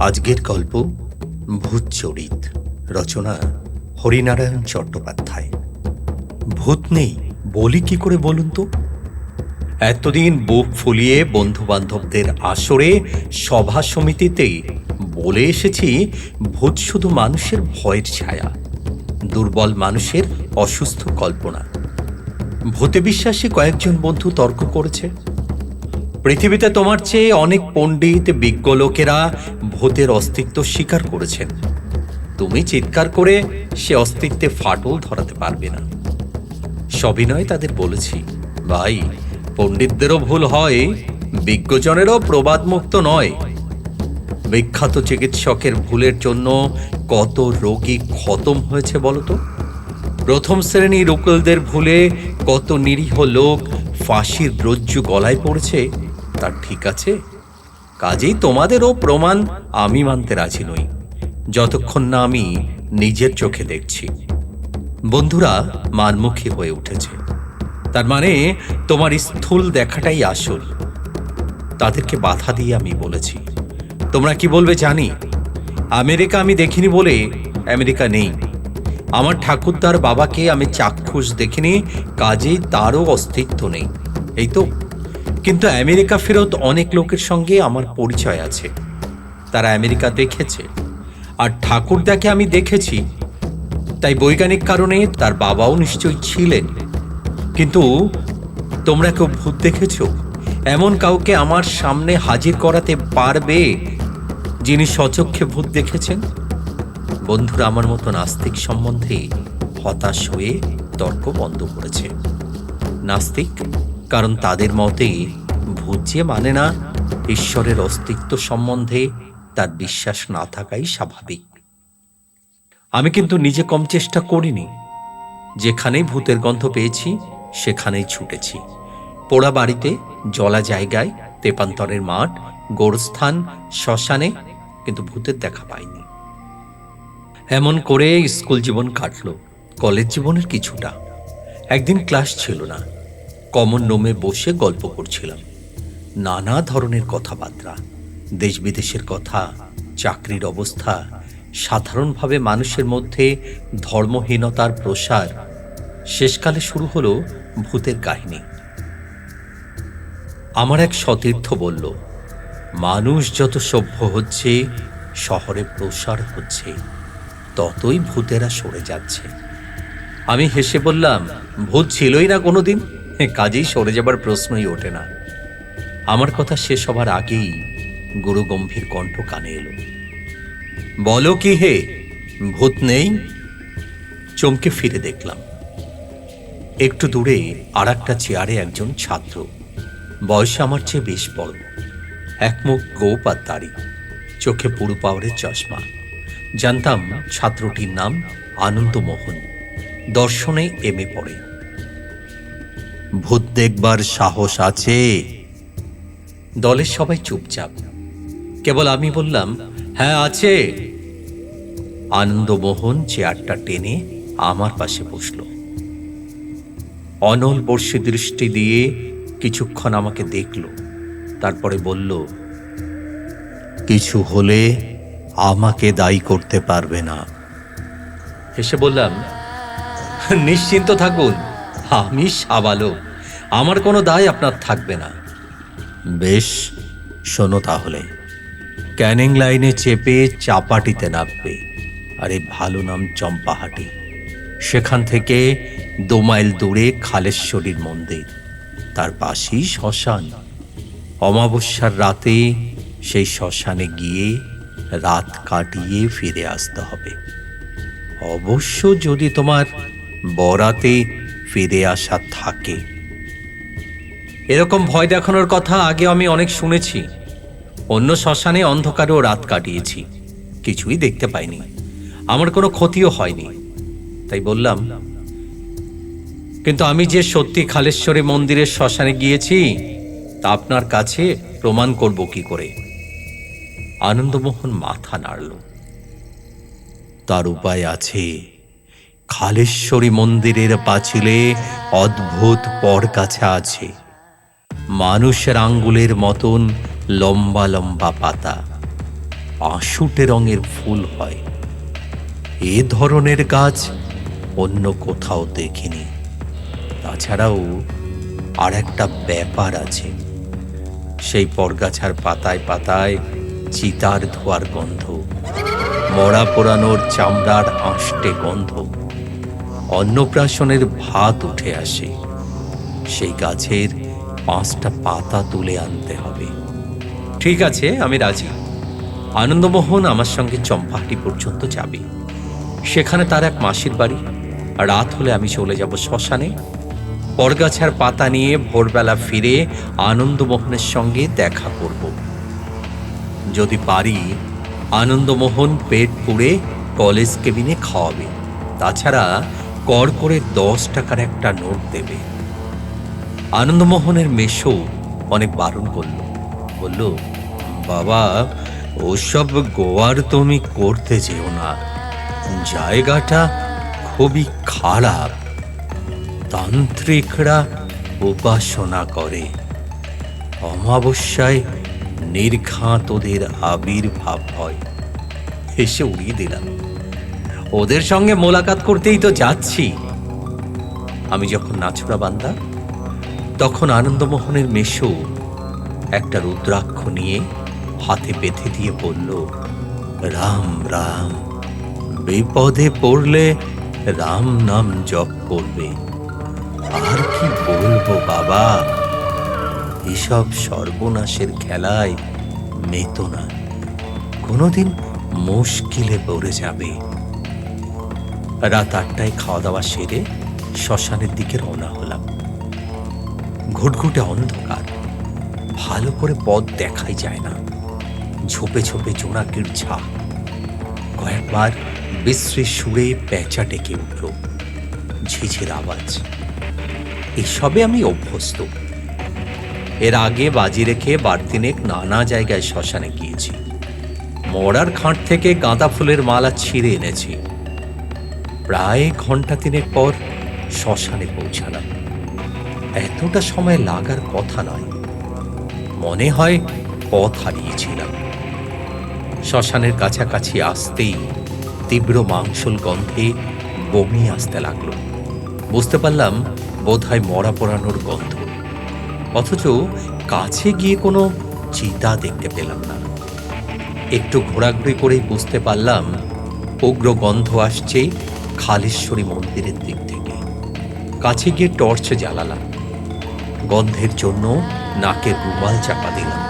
আজকের গল্প ভূত চরিত রচনা হরিনারায়ণ চট্টোপাধ্যায়। ভূত নেই, বলি কি করে বলুন তো? এতদিন বুক ফুলিয়ে বন্ধু বান্ধবদের আসরে সভা সমিতিতে বলে এসেছি, ভূত শুধু মানুষের ভয়ের ছায়া, দুর্বল মানুষের অসুস্থ কল্পনা। ভূতে বিশ্বাসী কয়েকজন বন্ধু তর্ক করেছে পৃথিবীতে তোমার চেয়ে অনেক পণ্ডিত, বিজ্ঞ লোকেরা ভূতের অস্তিত্ব স্বীকার করেছেন। তুমি চিৎকার করে সে অস্তিত্বে ফাটল ধরাতে পারবে না। সবিনয় তাদের বলেছি, ভাই, পণ্ডিতদেরও ভুল হয়, বিজ্ঞজনেরও প্রবাদমুক্ত নয়। বিখ্যাত চিকিৎসকের ভুলের জন্য কত রোগী খতম হয়েছে বলতো? প্রথম শ্রেণির উকিলদের ভুলে কত নিরীহ লোক ফাঁসির রজ্জু গলায় পড়েছে? তার ঠিক আছে? কাজেই তোমাদেরও প্রমাণ আমি মানতে রাজি নই। যতক্ষণ না আমি নিজের চোখে দেখছি। বন্ধুরা, মানমুখী হয়ে উঠেছে। তার মানে তোমার স্থূল দেখাটাই আসল। তাদেরকে বাধা দিয়ে আমি বলেছি। তোমরা কি বলবে জানি? আমেরিকা আমি দেখিনি বলে আমেরিকা নেই। আমার ঠাকুরদার বাবাকে আমি চাক্ষুষ দেখিনি, কাজেই তারও অস্তিত্ব নেই। এই তো কিন্তু আমেরিকা ফেরত অনেক লোকের সঙ্গে আমার পরিচয় আছে। তারা আমেরিকা দেখেছে। আর ঠাকুরদাকে আমি দেখেছি। তাই বৈজ্ঞানিক কারণে তার বাবাও নিশ্চয়ই ছিলেন। কিন্তু তোমরা কেউ ভূত দেখেছ? এমন কাউকে আমার সামনে হাজির করাতে পারবে যিনি সচক্ষে ভূত দেখেছেন? বন্ধুরা, আমার মতো নাস্তিক সম্বন্ধে হতাশ হয়ে তর্ক বন্ধ করেছে। নাস্তিক কারণ তাদের মতে ভূত যে মানে না, ঈশ্বরের অস্তিত্ব সম্বন্ধে তার বিশ্বাস না থাকাই স্বাভাবিক। আমি কিন্তু নিজে কম চেষ্টা করিনি। যেখানেই ভূতের গন্ধ পেয়েছি, সেখানেই ছুটেছি। পোড়া বাড়িতে, জলা জায়গায়, তেপান্তরের মাঠ, গোরস্থান, শ্মশানে কিন্তু ভূতের দেখা পাইনি। এমন করে স্কুল জীবন কাটলো, কলেজ জীবনের কিছুটা। একদিন ক্লাস ছিল না। কমন নোমে বসে গল্প করছিলাম। নানা ধরনের কথাবার্তা দেশ বিদেশের কথা, চাকরির অবস্থা, সাধারণভাবে মানুষের মধ্যে ধর্মহীনতার প্রসার। শেষকালে শুরু হলো ভূতের কাহিনী। আমার এক সতীর্থ বলল, মানুষ যত সভ্য হচ্ছে, শহরে প্রসার হচ্ছে, ততই ভূতেরা সরে যাচ্ছে। আমি হেসে বললাম, ভূত ছিলই না কোনোদিন? কাজেই সরে যাবার প্রশ্নই ওঠে না। আমার কথা শেষ হবার আগেই গুরু গম্ভীর কণ্ঠ কানে এলো। বলো কি হে? ভূত নেই? চমকে ফিরে দেখলাম। একটু দূরে আর একটা চেয়ারে একজন ছাত্র। বয়সে আমার চেয়ে বেশ বড়। এক মুখ গোপ আর দাড়ি। চোখে পুরু পাওয়ারের চশমা। জানতাম ছাত্রটির নাম আনন্দমোহন। দর্শনে এমএ পড়ে। ভূত দেখবার সাহস আছে। দলের সবাই চুপচাপ। কেবল আমি বললাম হ্যাঁ আছে। আনন্দমোহন চেয়ারটা টেনে আমার পাশে বসল। অনল বর্ষী দৃষ্টি দিয়ে কিছুক্ষণ আমাকে দেখল, তারপরে বলল, কিছু হলে আমাকে দায়ী করতে পারবে না। এসে বললাম, নিশ্চিন্ত থাকুন। আমি সাবালক। আমার কোনো দায় আপনার থাকবে না। বেশ, শোনো তাহলে। ক্যানিং লাইনে চেপে চাপাটিতে নামবে, আরে ভালো নাম চম্পাহাটি। সেখান থেকে দু মাইল দূরে খালেশ্বরীর মন্দির, তার পাশেই শ্মশান। অমাবস্যার রাতে সেই শ্মশানে গিয়ে রাত কাটিয়ে ফিরে আসতে হবে। অবশ্য যদি তোমার বরাতে ফিরে আসা থাকে। এরকম ভয় দেখানোর কথা আগে আমি অনেক শুনেছি। অন্য শ্মশানে অন্ধকারেও রাত কাটিয়েছি। কিছুই দেখতে পাইনি। আমার কোনো ক্ষতিও হয়নি। তাই বললাম, কিন্তু আমি যে সত্যি খালেশ্বরী মন্দিরের শ্মশানে গিয়েছি, তা আপনার কাছে প্রমাণ করব কি করে? আনন্দমোহন মাথা নাড়ল। তার উপায় আছে। খালেশ্বরী মন্দিরের পাঁচিলে অদ্ভুত পর কাছে আছে। মানুষের আঙ্গুলের মতন লম্বা লম্বা পাতা। আশুটে রঙের ফুল হয়। এ ধরনের গাছ অন্য কোথাও দেখিনি। তাছাড়াও আর একটা ব্যাপার আছে। সেই পরগাছার পাতায় পাতায় চিতার ধোয়ার গন্ধ। মরা পোড়ানোর চামড়ার আঁশটে গন্ধ। অন্নপ্রাশনের ভাত উঠে আসে। সেই গাছের পাঁচটা পাতা তুলে আনতে হবে। ঠিক আছে, আমি রাজি। আনন্দমোহন আমার সঙ্গে চম্পাহাটি পর্যন্ত যাবে। সেখানে তার এক মাসির বাড়ি। রাত হলে আমি চলে যাব শ্মশানে। পরগাছার পাতা নিয়ে ভোরবেলা ফিরে আনন্দমোহনের সঙ্গে দেখা করব। যদি পারি, আনন্দমোহন পেট পুড়ে কলেজ কেবিনে খাওয়াবে। তাছাড়া কর করে দশ টাকার একটা নোট দেবে। আনন্দমোহনের মেশো অনেক বারণ করল। বলল, বাবা, ওসব গোয়ার তুমি করতে যেও না। জায়গাটা খুবই খারাপ। তান্ত্রিকরা উপাসনা করে। অমাবস্যায় নির্ঘাতদের আবির্ভাব হয়। এসে উড়িয়ে দিলাম। ওদের সঙ্গে মোলাকাত করতেই তো যাচ্ছি। আমি যখন নাছুরা বান্দা, তখন আনন্দমোহনের মেশো একটা রুদ্রাক্ষ নিয়ে হাতে বেঁধে দিয়ে বলল, রাম রাম, বিপদে পড়লে রাম নাম জপ করবে। আর কি বলব বাবা, এসব সর্বনাশের খেলায় মেতো না। কোনোদিন মুশকিলে পড়ে যাবে। রাত আটটায় খাওয়া দাওয়া সেরে শ্মশানের দিকে রওনা হলাম। ঘুটঘুটে অন্ধকার। ভালো করে পথ দেখাই যায় না। ঝোপে ঝোপে জোনাকির ছা কয়েকবার বিশ্রী সুরে পেঁচা ডেকে উঠল। ঝিঝির আওয়াজ। এসবে আমি অভ্যস্ত। এর আগে বাজি রেখে বাড়তিনেক নানা জায়গায় শ্মশানে গিয়েছি। মরার খাঁট থেকে গাঁদা ফুলের মালা ছিঁড়ে এনেছি। প্রায় ঘণ্টা তিনেক পর শ্মশানে পৌঁছালাম। এতটা সময় লাগার কথা নয়। মনে হয় পথ হারিয়েছিলাম। শ্মশানের কাছাকাছি আসতেই তীব্র মাংসল গন্ধে বমি আসতে লাগল। বুঝতে পারলাম বোধহয় মরা পোড়ানোর গন্ধ। অথচ কাছে গিয়ে কোনো চিতা দেখতে পেলাম না। একটু ঘোরাঘুরি করেই বুঝতে পারলাম উগ্র গন্ধ আসছে খালেশ্বরী মন্দিরের দিক থেকে। কাছে গিয়ে টর্চ জ্বালালাম। গন্ধের জন্য নাকের রুমাল চাপা দিলাম।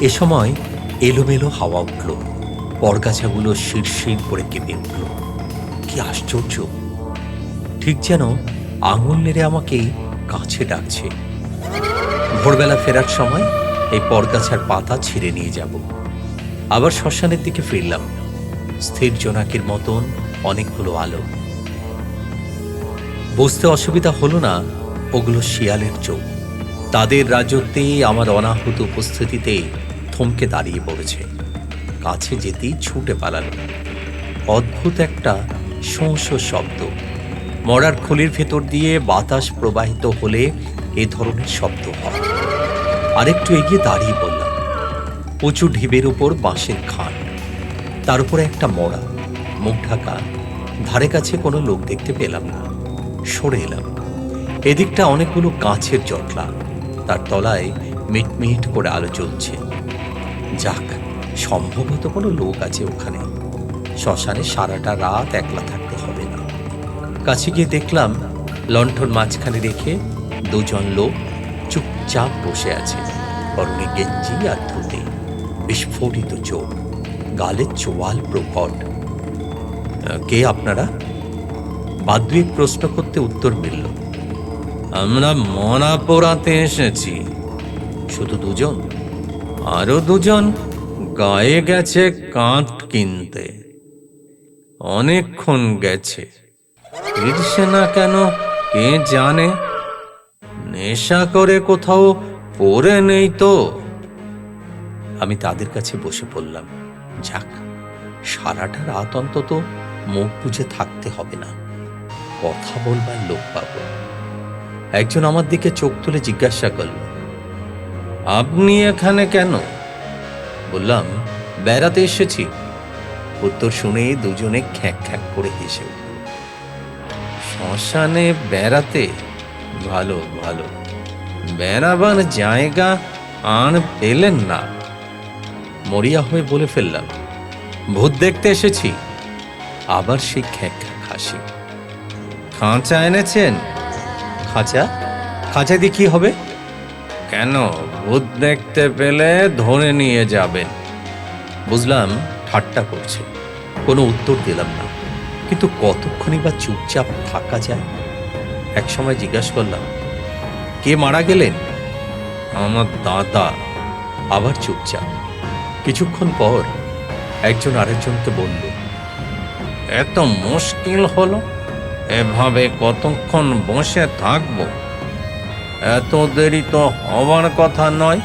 এ সময় এলোমেলো হাওয়া উঠল। পরগাছাগুলো শিরশির করে কেঁপে উঠল। কি আশ্চর্য! ঠিক যেন আঙুল নেড়ে আমাকেই কাছে ডাকছে। ভোরবেলা ফেরার সময় এই পরগাছার পাতা ছিঁড়ে নিয়ে যাব। আবার শ্মশানের দিকে ফিরলাম। স্থির জোনাকির মতন অনেকগুলো আলো। বুঝতে অসুবিধা হলো না ওগুলো শিয়ালের চোখ। তাদের রাজত্বে আমার অনাহুত উপস্থিতিতে থমকে দাঁড়িয়ে পড়েছে। কাছে যেতেই ছুটে পালালো। অদ্ভুত একটা শোঁ শব্দ। মরার খুলির ভেতর দিয়ে বাতাস প্রবাহিত হলে এ ধরনের শব্দ হয়। আরেকটু এগিয়ে দাঁড়িয়ে পড়লাম উঁচু ঢিবের উপর বাঁশের খান তার উপরে একটা মরা মুখ ঢাকা ধারে কাছে কোনো লোক দেখতে পেলাম না। সরে এলাম। এদিকটা অনেকগুলো কাঁচের জটলা। তার তলায় মিটমিট করে আলো জ্বলছে। যাক, সম্ভবত কোনো লোক আছে ওখানে। শ্মশানে সারাটা রাত একলা থাকতে হবে না। কাছে গিয়ে দেখলাম, লণ্ঠন মাঝখানে রেখে দুজন লোক চুপচাপ বসে আছে। পরনে গেঞ্জি আর ধুতে। বিস্ফোরিত চোখ। গালে চোয়াল প্রকট। কে আপনারা? বাদ দুয়েক প্রশ্ন করতে উত্তর মিলল, আমরা মনা পোড়াতে এসেছি। শুধু দুজন, আরও দুজন গায়ে গেছে কাঁট কিনতে। অনেকক্ষণ গেছে। ফিরছে না কেন কে জানে? নেশা করে কোথাও পড়ে নেই তো? আমি তাদের কাছে বসে পড়লাম। যাক, সারাটা রাত অন্তত মুখ বুঝে থাকতে হবে না। কথা বলবার লোক পাবো। একজন আমার দিকে চোখ তুলে জিজ্ঞাসা করল, আপনি এখানে কেন? বললাম, বেড়াতে এসেছি। উত্তর শুনে দুজনে খ্যাক খ্যাক করে হেসে উঠল, শ্মশানে বেড়াতে? ভালো ভালো। বেড়াবার জায়গা আর পেলেন না। মরিয়া হয়ে বলে ফেললাম ভূত দেখতে এসেছি। আবার সেই খ্যাক হাসি। খাঁচা এনেছেন? খাঁচা? খাঁচা দিয়ে কি হবে? কেন? ভূত দেখতে পেলে ধরে নিয়ে যাবেন। বুঝলাম ঠাট্টা করছে। কোনো উত্তর দিলাম না। কিন্তু কতক্ষণই বা চুপচাপ থাকা যায়? এক সময় জিজ্ঞাসা করলাম কে মারা গেলেন? আমার দাদা। আবার চুপচাপ। কিছুক্ষণ পর একজন আরেকজনকে বলল, এত মুশকিল হলো? এভাবে কতক্ষণ বসে থাকব? এত দেরি তো হওয়ার কথা নয়।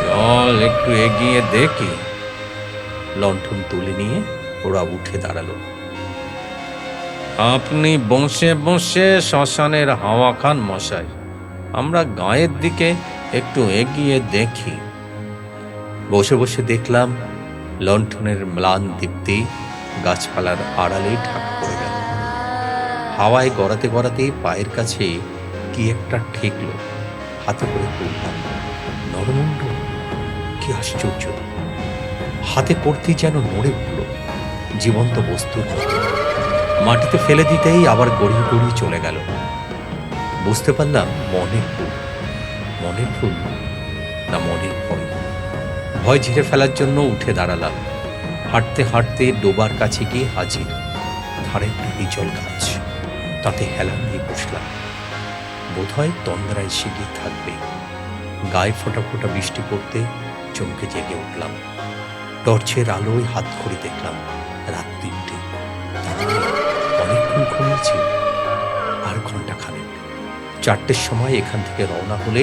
চল একটু এগিয়ে দেখি। লণ্ঠন তুলে নিয়ে ওরা উঠে দাঁড়াল। আপনি বসে বসে শ্মশানের হাওয়া খান মশাই, আমরা গায়ের দিকে একটু এগিয়ে দেখি। বসে বসে দেখলাম লণ্ঠনের ম্লান দীপ্তি গাছপালার আড়ালে ঠাক পড়ে গেল। হাওয়ায় গড়াতে গড়াতে পায়ের কাছে কি একটা ঠেকলো, হাতে করে তুললাম। নরমুণ্ড, কি আশ্চর্য। হাতে পড়তেই যেন নড়ে উঠল, জীবন্ত বস্তু। মাটিতে ফেলে দিতেই আবার গড়িয়ে গড়িয়ে চলে গেল। বুঝতে পারলাম মনের ফুল মনের ফুল না মনের ভয় ঝেড়ে ফেলার জন্য উঠে দাঁড়ালাম। হাঁটতে হাঁটতে ডোবার কাছে গিয়ে হাজির। ধারে একটা হিজল গাছ। তাতে হেলান দিয়ে বসলাম। বোধহয় তন্দ্রা এসে গিয়ে থাকবে। গায়ে ফোটা ফোটা বৃষ্টি পড়তে চমকে জেগে উঠলাম। টর্চের আলোয় হাত ঘড়ি দেখলাম, রাত তিনটে। অনেকক্ষণ ঘুমিয়েছি, আর ঘণ্টা খানেক চারটের সময় এখান থেকে রওনা হলে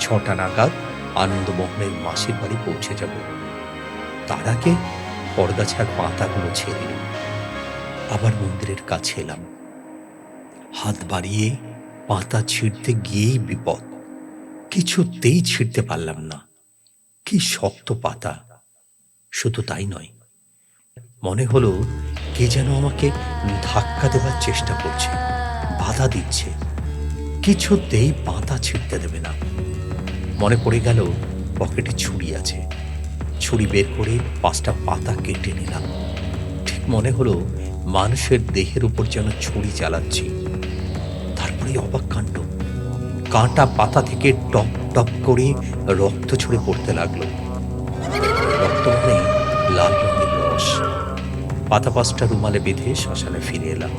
ছটা নাগাদ আনন্দমোহনের মাসির বাড়ি পৌঁছে যাব। তার আগে পর্দাছার পাতাগুলো ছেড়ে। আবার মন্দিরের কাছে এলাম। হাত বাড়িয়ে পাতা ছিঁড়তে গিয়েই বিপদ। কিছুতেই ছিঁড়তে পারলাম না। কি শক্ত পাতা। শুধু তাই নয়, মনে হলো কে যেন আমাকে ধাক্কা দেওয়ার চেষ্টা করছে, বাধা দিচ্ছে। কিছুতেই পাতা ছিঁড়তে দেবে না। মনে পড়ে গেল, পকেটে ছুরি আছে। ছুরি বের করে পাঁচটা পাতা কেটে নিলাম। ঠিক মনে হলো মানুষের দেহের উপর যেন ছুরি চালাচ্ছি। তারপরে অবাক কাণ্ড। কাঁটা পাতা থেকে টপ টপ করে রক্ত ছড়ে পড়তে লাগল। রক্ত মানে লাল রঙের রস। পাতা পাঁচটা রুমালে বেঁধে শ্মশানে ফিরে এলাম।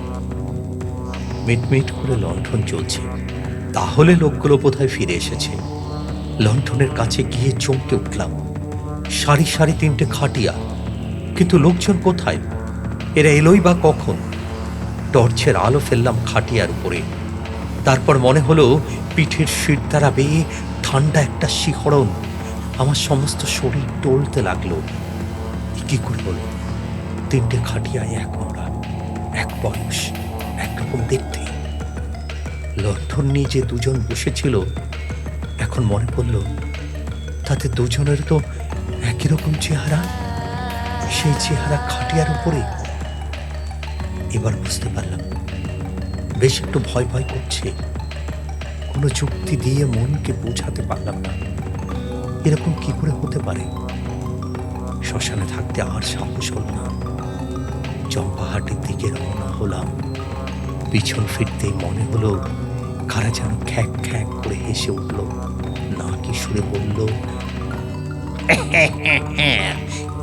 মিটমিট করে লণ্ঠন চলছে। তাহলে লোকগুলো বোধহয় ফিরে এসেছে। লণ্ঠনের কাছে গিয়ে চমকে উঠলাম। সারি সারি তিনটে খাটিয়া। কিন্তু লোকজন কোথায়? এরা এলোই বা কখন? টর্চের আলো ফেললাম খাটিয়ার উপরে। তারপর মনে হলো পিঠের শির দ্বারা বেয়ে ঠান্ডা একটা শিহরণ আমার সমস্ত শরীর টলতে লাগল। কি করে হলো তিনটে খাটিয়ায় এক মোড়া এক বয়স একরকম দেখতে। লণ্ঠন নিয়ে যে দুজন বসেছিল এখন মনে পড়ল, তাতে দুজনের তো একই রকম চেহারা, সেই চেহারা খাটিয়ার উপরে, এবার বুঝতে পারলাম। বেশ একটু ভয় ভয় করছে। কোনো যুক্তি দিয়ে মনকে বোঝাতে পারলাম না। এরকম কি করে হতে পারে? শ্মশানে থাকতে আর সাহস হল না। চম্পাহাটের দিকে রওনা হলাম। পিছন ফিরতেই মনে হলো, কারা যেন খ্যাক খ্যাক করে হেসে উঠল। কি সুরে বলল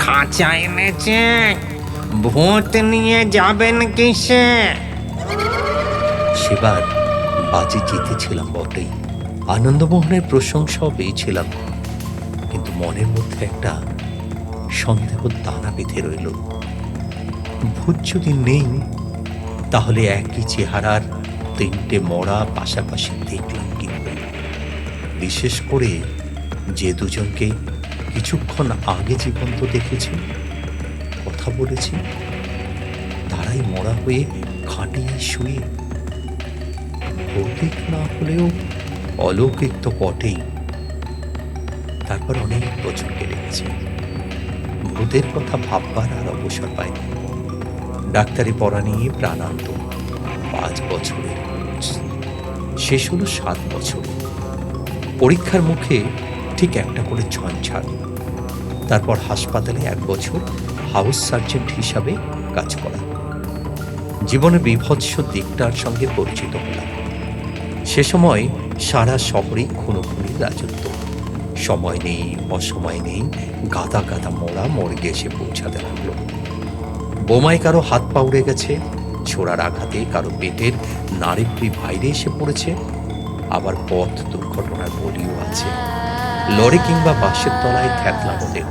খাঁচা এনেছে। ভূত নিয়ে যাবেন কিসে? সেবার বাজি জিতেছিলাম বটেই। আনন্দমোহনের প্রশংসাও পেয়েছিলাম। কিন্তু মনের মধ্যে একটা সন্দেহ দানা বেঁধে রইল। ভূত যদি নেই তাহলে একই চেহারার তিনটে মরা পাশাপাশি দেখলাম। বিশেষ করে যে দুজনকে কিছুক্ষণ আগে জীবন্ত দেখেছি, কথা বলেছি, তারাই মরা হয়ে খাটিয়ে শুয়ে। ভৌতিক না হলেও অলৌকিক তো বটেই। তারপর অনেক বছর কেটে গেছে ভূতের কথা ভাববার আর অবসর পায়নি ডাক্তারি পড়া নিয়ে প্রাণান্ত। পাঁচ বছরের শেষ হলো সাত বছর। পরীক্ষার মুখে ঠিক একটা করে ছঞ্ছাড় তারপর হাসপাতালে এক বছর হাউস সার্জেন্ট হিসাবে কাজ করা। জীবনে বিভৎস দিকটার সঙ্গে পরিচিত হলাম। সে সময় সারা শহরেই খুনোখুনির রাজত্ব। সময় নেই, অসময় নেই, গাদা গাদা মোড়া মর্গে এসে পৌঁছাতে লাগল। বোমায় কারও হাত পা উড়ে গেছে, ছোড়ার আঘাতে কারও পেটের নাড়িভুড়ি বাইরে এসে পড়েছে আবার পথ দুর্ঘটনার বলিও আছে। লরি কিংবা বাসের তলায় থ্যাতলানো দেহ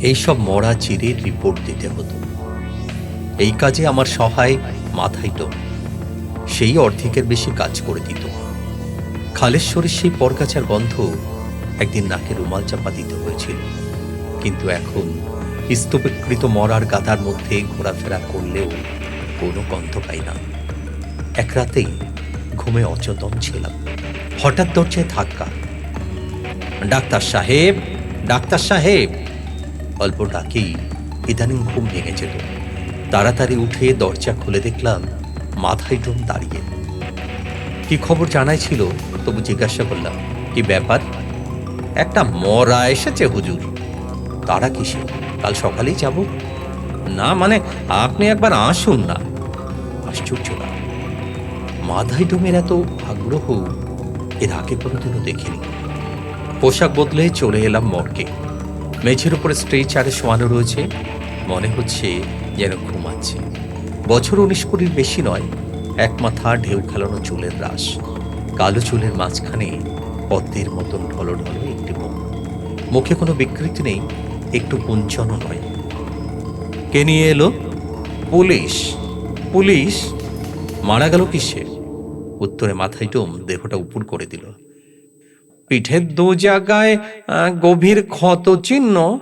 এইসব মরা চিরে রিপোর্ট দিতে হতো। এই কাজে আমার সহায় মাথায় তো সেই অর্ধেকের বেশি কাজ করে দিত। খালেশ্বরের সেই পরগাছার গন্ধ একদিন নাকে রুমাল চাপা দিতে হয়েছিল। কিন্তু এখন স্তূপীকৃত মরার গাদার মধ্যে ঘোরাফেরা করলেও কোনো গন্ধ পাই না। এক রাতেই ঘুমে অচেতন ছিলাম। হঠাৎ দরজায় ধাক্কা। ডাক্তার সাহেব ডাক্তার সাহেব। অল্প ডাকেই ইদানিং ঘুম ভেঙে যেত তাড়াতাড়ি উঠে দরজা খুলে দেখলাম মাথায় ডোম দাঁড়িয়ে। কি খবর জানাই ছিল তবু জিজ্ঞাসা করলাম, কি ব্যাপার? একটা মরা এসেছে হুজুর। তারা কিসে কাল সকালেই যাব? না মানে আপনি একবার আসুন না। আশ্চর্য না। মাধাই ডোমের এত আগ্রহ এর আগে কোনোদিনও দেখিনি। পোশাক বদলে চলে এলাম মর্গে। মেঝের উপরে স্ট্রেচারে শোয়ানো রয়েছে, মনে হচ্ছে যেন ঘুমাচ্ছে। বছর উনিশ কুড়ির বেশি নয়, এক মাথা ঢেউ খেলানো চুলের রাস কালো চুলের মাঝখানে পদ্মের মতন ঢলো ঢলো একটি মুখ। মুখে কোনো বিকৃতি নেই, একটু কুঞ্চনও নয়। কে নিয়ে এলো? পুলিশ। পুলিশ? মারা গেল কিসে? উত্তরে মাথায় টোম দেহটা উপর করে দিল। পিঠের দু জায়গায় গভীর ক্ষত চিহ্ন।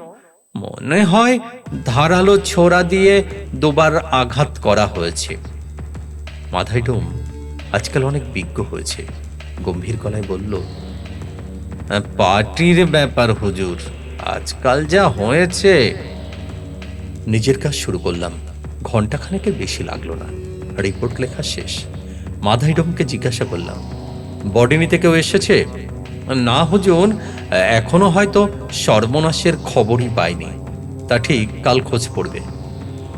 মনে হয় ধারালো ছোড়া দিয়ে দুবার আঘাত করা হয়েছে। মাথায় ডোম আজকাল অনেক বিজ্ঞ হয়েছে। গম্ভীর গলায় বলল "আহ, পার্টির ব্যাপার হুজুর আজকাল যা হয়েছে। নিজের কাজ শুরু করলাম। ঘন্টাখানেকের বেশি লাগল না। রিপোর্ট লেখা শেষ। মাধাই ডোমকে জিজ্ঞাসা করলাম বডি নিতে কেউ এসেছে? না, হুজুর, এখনও হয়তো সর্বনাশের খবরই পাইনি। তা ঠিক, কাল খোঁজ পড়বে।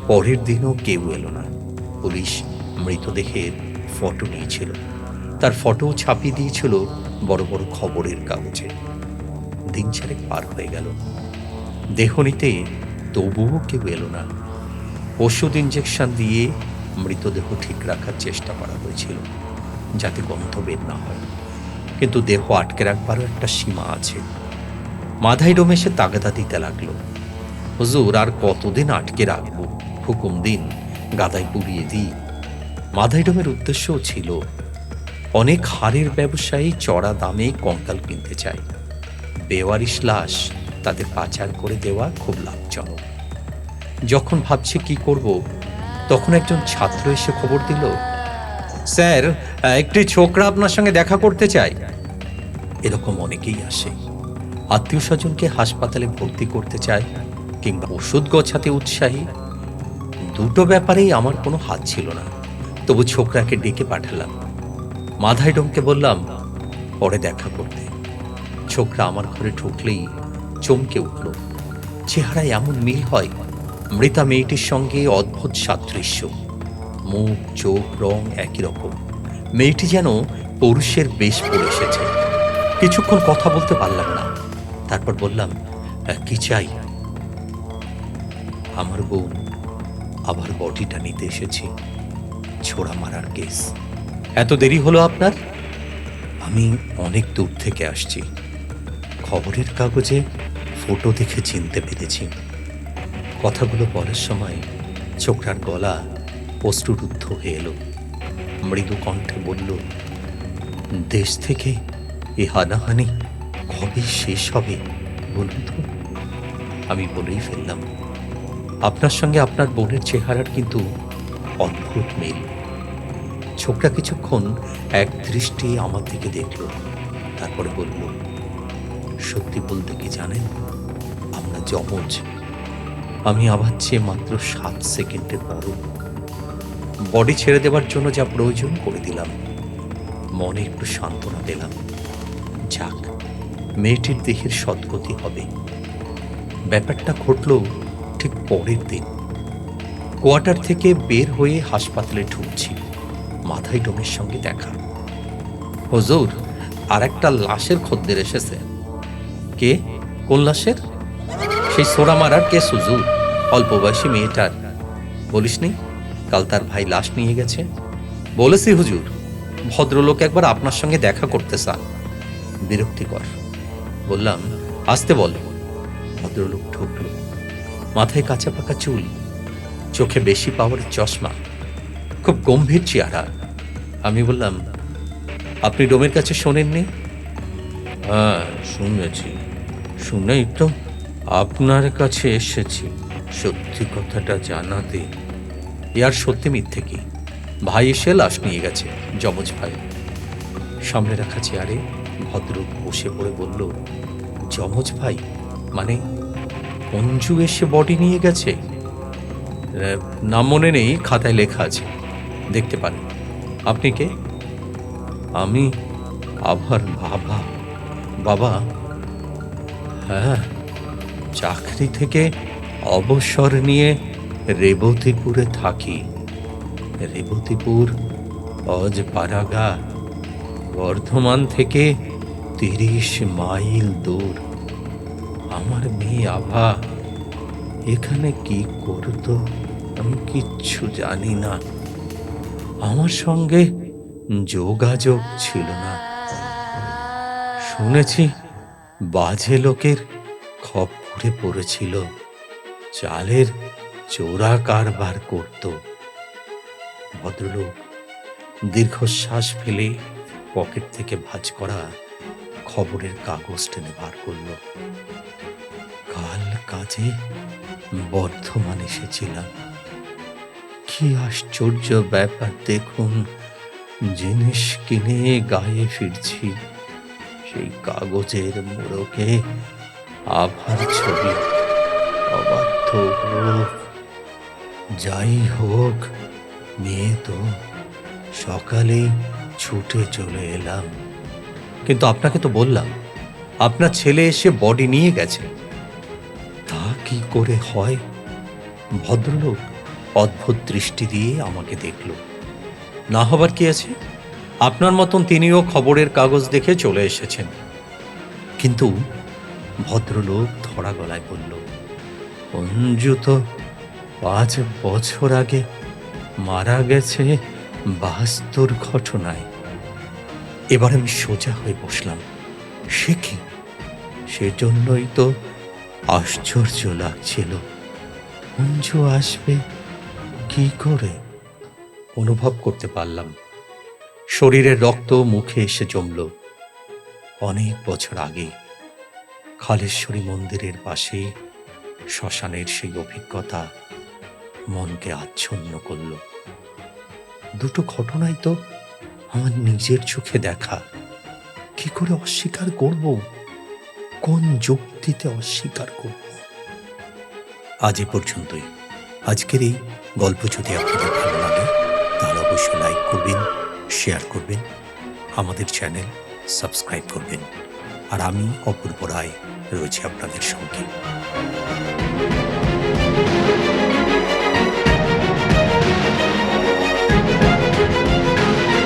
পরের দিনও কেউ এলো না। পুলিশ মৃতদেহের ফটো নিয়েছিল। তার ফটো ছাপিয়ে দিয়েছিল বড় বড় খবরের কাগজে। দিন চারেক পার হয়ে গেল। দেহ নিতে তবুও কেউ এলো না। ওষুধ ইঞ্জেকশন দিয়ে মৃতদেহ ঠিক রাখার চেষ্টা করা হয়েছিল, যাতে গন্ধ বের না হয়। কিন্তু দেহ আটকে রাখবারও একটা সীমা আছে। মাথায় রমেশে তাগাদা দিতে লাগল। হুজুর, আর কতদিন আটকে রাখব? হুকুম দিন, গাদায় পুড়িয়ে দিই মাধাই ডোমের উদ্দেশ্যও ছিল, অনেক হাড়ের ব্যবসায়ী চড়া দামে কঙ্কাল কিনতে চায়। বেওয়ারিশ লাশ তাদের পাচার করে দেওয়া খুব লাভজনক। যখন ভাবছে কি করব তখন একজন ছাত্র এসে খবর দিল, স্যার, একটি ছোকরা আপনার সঙ্গে দেখা করতে চাই এরকম অনেকেই আসে। আত্মীয় স্বজনকে হাসপাতালে ভর্তি করতে চায় কিংবা ওষুধ গছাতে উৎসাহী। দুটো ব্যাপারেই আমার কোনো হাত ছিল না। তবু ছোকরাকে ডেকে পাঠালাম। মাথায় ডমকে বললাম, পরে দেখা করতে। ছোকরা আমার ঘরে ঢুকলেই চমকে উঠল। চেহারায় এমন মিল হয় মৃতা মেয়েটির সঙ্গে অদ্ভুত সাদৃশ্য। মুখ চোখ রং একই রকম। মেয়েটি যেন পুরুষের বেশ পরে এসেছে। কিছুক্ষণ কথা বলতে পারলাম না। তারপর বললাম "আহ, কি চাই? আমার বোন আবার বডিটা নিতে এসেছি। ছোড়া মারার কেস। এত দেরি হলো আপনার? আমি অনেক দূর থেকে আসছি। খবরের কাগজে ফটো দেখে চিনতে পেরেছি। কথাগুলো বলার সময় ছোকরার গলা অশ্রুরুদ্ধ হয়ে এলো। মৃদু কণ্ঠে বলল, দেশ থেকে এ হানাহানি কবে শেষ হবে বলুন তো? আমি বলেই ফেললাম, আপনার সঙ্গে আপনার বোনের চেহারার কিন্তু অদ্ভুত মিল। ছোকরা কিছুক্ষণ এক দৃষ্টি আমার দিকে দেখল, তারপরে বলল, সত্যি বলতে কি জানেন, আমরা যমজ আমি আবার চেয়ে মাত্র সাত সেকেন্ডের বড় বডি ছেড়ে দেবার জন্য যা প্রয়োজন করে দিলাম। মনে একটু সান্ত্বনা পেলাম। যাক, মেয়েটির দেহের সদ্গতি হবে। ব্যাপারটা ঘটল ঠিক পরের দিন। কোয়ার্টার থেকে বের হয়ে হাসপাতালে ঢুকছি। মাথায় ডোমের সঙ্গে দেখা। হুজুর আর একটা লাশের খদ্দের এসেছে। কে? কোন লাশের? সেই সোরা মারার কে সুজুর অল্প বয়সী মেয়েটার। বলিসনি, কাল তার ভাই লাশ নিয়ে গেছে। বলেছি হুজুর, ভদ্রলোক একবার আপনার সঙ্গে দেখা করতে চান। বিরক্তিকর। বললাম, আসতে বল। ভদ্রলোক ঢুকল মাথায় কাঁচা পাকা চুল, চোখে বেশি পাওয়ারের চশমা, খুব গম্ভীর চেহারা। আমি বললাম, আপনি ডোমের কাছে শোনেননি? হ্যাঁ শুনেছি। শুনেই তো আপনার কাছে এসেছি। সত্যি কথাটা জানাতে। আর সত্যি মিথ্যে কি? ভাই এসে লাশ নিয়ে গেছে, যমজ ভাই। সামনে রাখা চেয়ারে ভদ্র বসে পড়ে বলল, যমজ ভাই মানে অঞ্জু এসে বডি নিয়ে গেছে? নাম মনে নেই, খাতায় লেখা আছে। দেখতে পারেন। আপনি কে? আমি আবার বাবা। বাবা? হ্যাঁ চাকরি থেকে অবসর নিয়ে রেবতীপুরে থাকি। রেবতীপুর, অজপাড়াগা, বর্ধমান থেকে তিরিশ মাইল দূর। আমার মেয়ে আভা, এখানে কি করতো আমি কিচ্ছু জানি না। আমার সঙ্গে যোগাযোগ ছিল না। শুনেছি বাজে লোকের খপ্পরে পড়েছিল। চালের চোরা কারবার করত। ভদ্রলোক দীর্ঘশ্বাস ফেলে পকেট থেকে ভাঁজ করা খবরের কাগজ টেনে বার করল। কাল কাজে বর্ধমান এসেছিলাম। কি আশ্চর্য ব্যাপার, দেখুন, জিনিস কিনে গায়ে ফিরছি। সেই কাগজের মোড়কে আভার ছবি অবাধ্য হোক। যাই হোক, মেয়ে তো সকালেই ছুটে চলে এলাম। কিন্তু আপনাকে তো বললাম, আপনার ছেলে এসে বডি নিয়ে গেছে। তা কি করে হয়? ভদ্রলোক অদ্ভুত দৃষ্টি দিয়ে আমাকে দেখল। না হবার কি আছে? আপনার মতন তিনিও খবরের কাগজ দেখে চলে এসেছেন। কিন্তু ভদ্রলোক ধরা গলায় বলল, অঞ্জু তো পাঁচ বছর আগে মারা গেছে বাস্তুর ঘটনায়। এবার আমি সোজা হয়ে বসলাম। সে কি? সেজন্যই তো আশ্চর্য লাগছিল। অঞ্জু আসবে কি করে? অনুভব করতে পারলাম। শরীরের রক্ত মুখে এসে জমল। অনেক বছর আগে খালেশ্বরী মন্দিরের পাশে শ্মশানের সেই অভিজ্ঞতা মনকে আচ্ছন্ন করল। দুটো ঘটনাই তো আমার নিজের চোখে দেখা। কি করে অস্বীকার করব? কোন যুক্তিতে অস্বীকার করব? আজ এ পর্যন্তই। আজকের এই গল্প যদি আপনাদের ভালো লাগে, তাহলে অবশ্যই লাইক করবেন শেয়ার করবেন, আমাদের চ্যানেল সাবস্ক্রাইব করবেন। আর আমি অপূর্ব রায় রয়েছি আপনাদের সঙ্গে।